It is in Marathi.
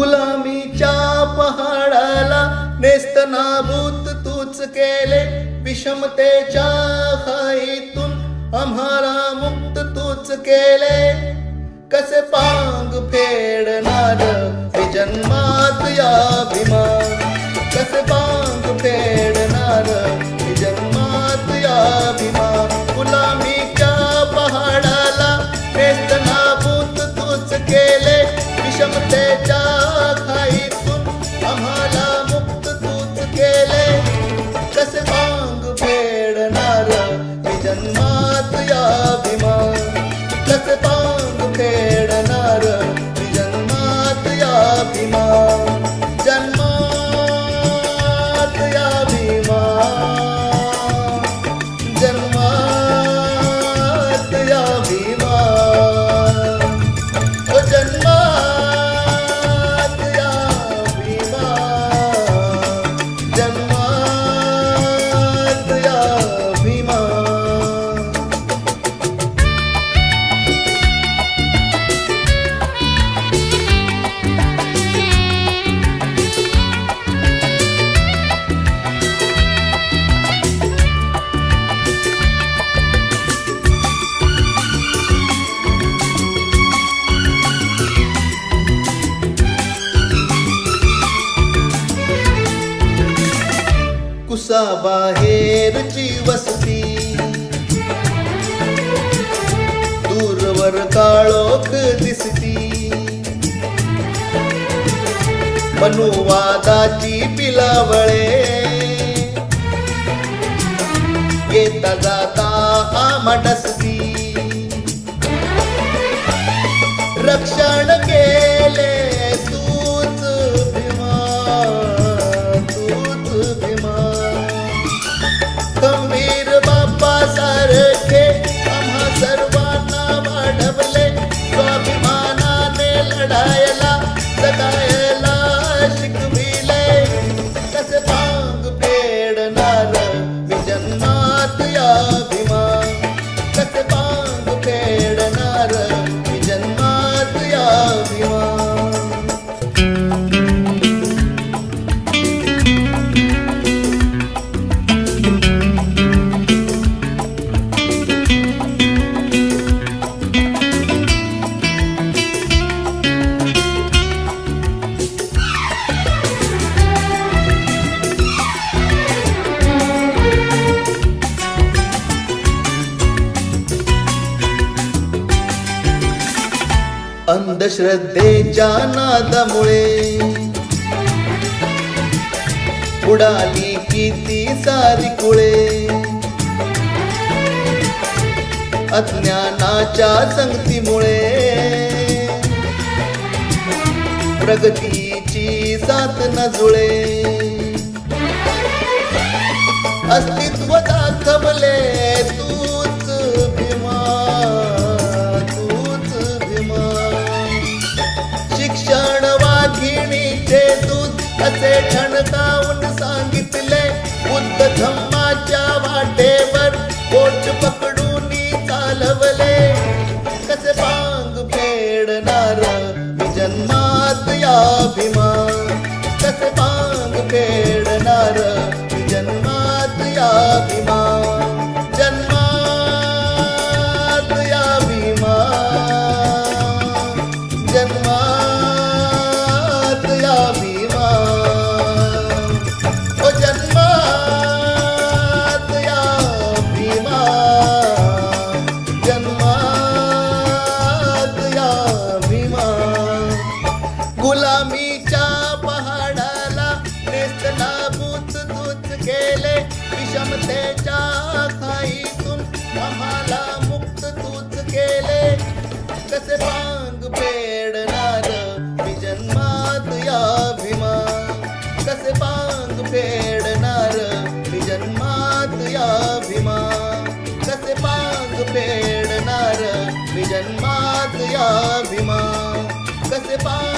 गुलामीच्या पहाडाला नेस्त नाबूत तूच केले. विषमतेच्या खाईतून आम्हाला मुक्त तूच केले. कसे पांग फेडणार हे जन्मात या अभिमान अभिमान या खेळणार जन्मात अभिमान. दिवसाबाहेरची वस्ती. दूरवर काळोख दिसती. मनुवादाची पिलावळे. येता जाता आमटस अंधश्रद्धेच्या नादामुळे उडाली किती सारी कुळे. अज्ञानाच्या संगतीमुळे. प्रगतीची साथ न जुळे. अस्तित्व असे ठणकावून सांगितले बुद्ध धम्माच्या वाटेवर कोच पकडून चालवले. कसे पांग फेडणार मी जन्मात या भीमा कसे पांग फेडणार मी जन्मात या भीमा क्षमतेच्या खाईतून आम्हाला मुक्त तूच केले. कसे पांग फेडणार मी जन्मात या भीमा कसे पांग फेडणार मी जन्मात या भीमा कसे पांग फेडणार मी जन्मात या भीमा कसे पांग